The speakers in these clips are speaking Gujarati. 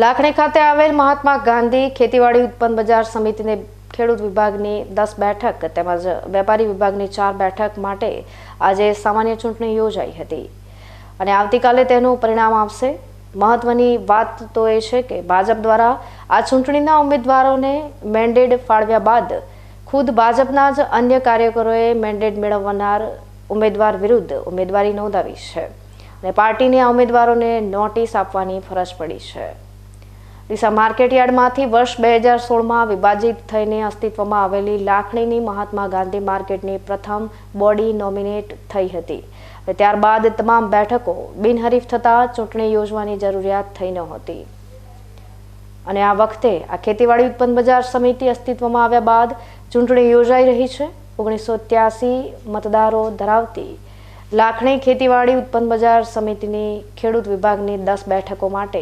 લાખણી ખાતે આવેલ મહાત્મા ગાંધી ખેતીવાડી ઉત્પન્ન બજાર સમિતિને ખેડૂત વિભાગની દસ બેઠક તેમજ વેપારી વિભાગની ચાર બેઠક માટે આજે સામાન્ય ચૂંટણી યોજાઈ હતી. અને આવતીકાલે તેનું પરિણામ આવશે. મહત્વની વાત તો એ છે કે ભાજપ દ્વારા આ ચૂંટણીના ઉમેદવારોને મેન્ડેટ ફાળવ્યા બાદ ખુદ ભાજપના જ અન્ય કાર્યકરોએ મેન્ડેટ મેળવનાર ઉમેદવાર વિરુદ્ધ ઉમેદવારી નોંધાવી છે. અને પાર્ટીને આ ઉમેદવારોને નોટિસ આપવાની ફરજ પડી છે. ડીસા માર્કેટયાર્ડમાંથી વર્ષ બે હજાર સોળમાં વિભાજિત થઈને અસ્તિત્વમાં આવેલી લાખણીની મહાત્મા ગાંધી માર્કેટની પ્રથમ બોડી નોમિનેટ થઈ હતી. ત્યારબાદ તમામ બેઠકો બિનહરીફ થતાં ચૂંટણી યોજવાની જરૂરિયાત થઈ નહોતી અને આ વખતે આ ખેતીવાડી ઉત્પન્ન બજાર સમિતિ અસ્તિત્વમાં આવ્યા બાદ ચૂંટણી યોજાઈ રહી છે. ઓગણીસો ત્યાસી મતદારો ધરાવતી લાખણી ખેતીવાડી ઉત્પન્ન બજાર સમિતિની ખેડૂત વિભાગની દસ બેઠકો માટે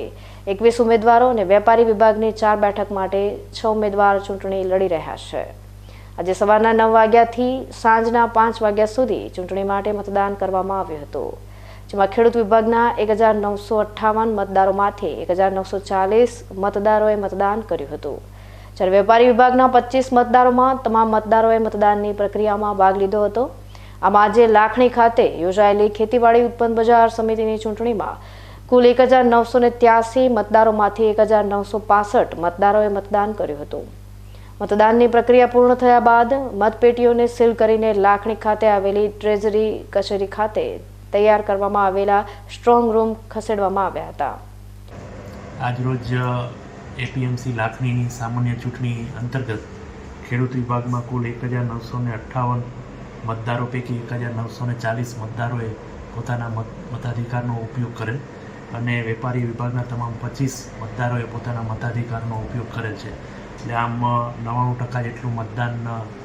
એકવીસ ઉમેદવારો અને વેપારી વિભાગની ચાર બેઠક માટે છ ઉમેદવાર ચૂંટણી લડી રહ્યા છે. આજે સવારના નવ વાગ્યાથી સાંજના પાંચ વાગ્યા સુધી ચૂંટણી માટે મતદાન કરવામાં આવ્યું હતું, જેમાં ખેડૂત વિભાગના એક હજાર નવસો અઠ્ઠાવન મતદારોમાંથી એક હજાર નવસો ચાલીસ મતદારોએ મતદાન કર્યું હતું. જ્યારે વેપારી વિભાગના પચીસ મતદારોમાં તમામ મતદારોએ મતદાનની પ્રક્રિયામાં ભાગ લીધો હતો. આમાં આજે લાખણી ખાતે યોજાયેલી ખેતીવાડી ઉત્પન્ન બજાર સમિતિની ચૂંટણીમાં કુલ એક હજાર નવસો ને ત્યાસી મતદારોમાંથી એક હજાર નવસો પાસઠ મતદારોએ મતદાન કર્યું હતું. મતદાનની પ્રક્રિયા પૂર્ણ થયા બાદ મતપેટીઓને સીલ કરીને લાખણી ખાતે આવેલી ટ્રેઝરી કચેરી ખાતે તૈયાર કરવામાં આવેલા સ્ટ્રોંગ રૂમ ખસેડવામાં આવ્યા હતા. આજરોજ એપીએમસી લાખણીની સામાન્ય ચૂંટણી અંતર્ગત ખેડૂત વિભાગમાં કુલ એક હજાર નવસો ને અઠ્ઠાવન મતદારો પૈકી એક હજાર નવસો ને ચાલીસ મતદારોએ પોતાના મત, મતાધિકારનો ઉપયોગ કરેલ અને વેપારી વિભાગના તમામ પચીસ મતદારોએ પોતાના મતાધિકારનો ઉપયોગ કરેલ છે. એટલે આમ નવ્વાણું ટકા જેટલું મતદાન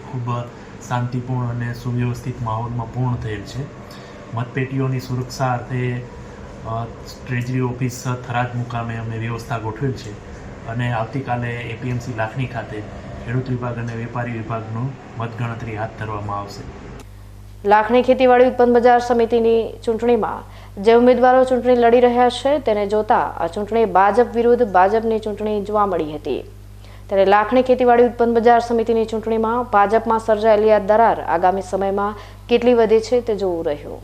ખૂબ શાંતિપૂર્ણ અને સુવ્યવસ્થિત માહોલમાં પૂર્ણ થયેલ છે. મતપેટીઓની સુરક્ષા અર્થે ટ્રેજરી ઓફિસ થરાદ મુકામે અમે વ્યવસ્થા ગોઠવેલ છે. અને આવતીકાલે એપીએમસી લાખણી ખાતે ખેડૂત વિભાગ અને વેપારી વિભાગનું મતગણતરી હાથ ધરવામાં આવશે. લાખણી ખેતીવાડી ઉત્પન્ન બજાર સમિતિની ચૂંટણીમાં જે ઉમેદવારો ચૂંટણી લડી રહ્યા છે, તેને જોતા આ ચૂંટણી ભાજપ વિરુદ્ધ ભાજપની ચૂંટણી જોવા મળી હતી. ત્યારે લાખણી ખેતીવાડી ઉત્પન્ન બજાર સમિતિની ચૂંટણીમાં ભાજપમાં સર્જાયેલી આ દરાર આગામી સમયમાં કેટલી વધે છે તે જોવું રહ્યું.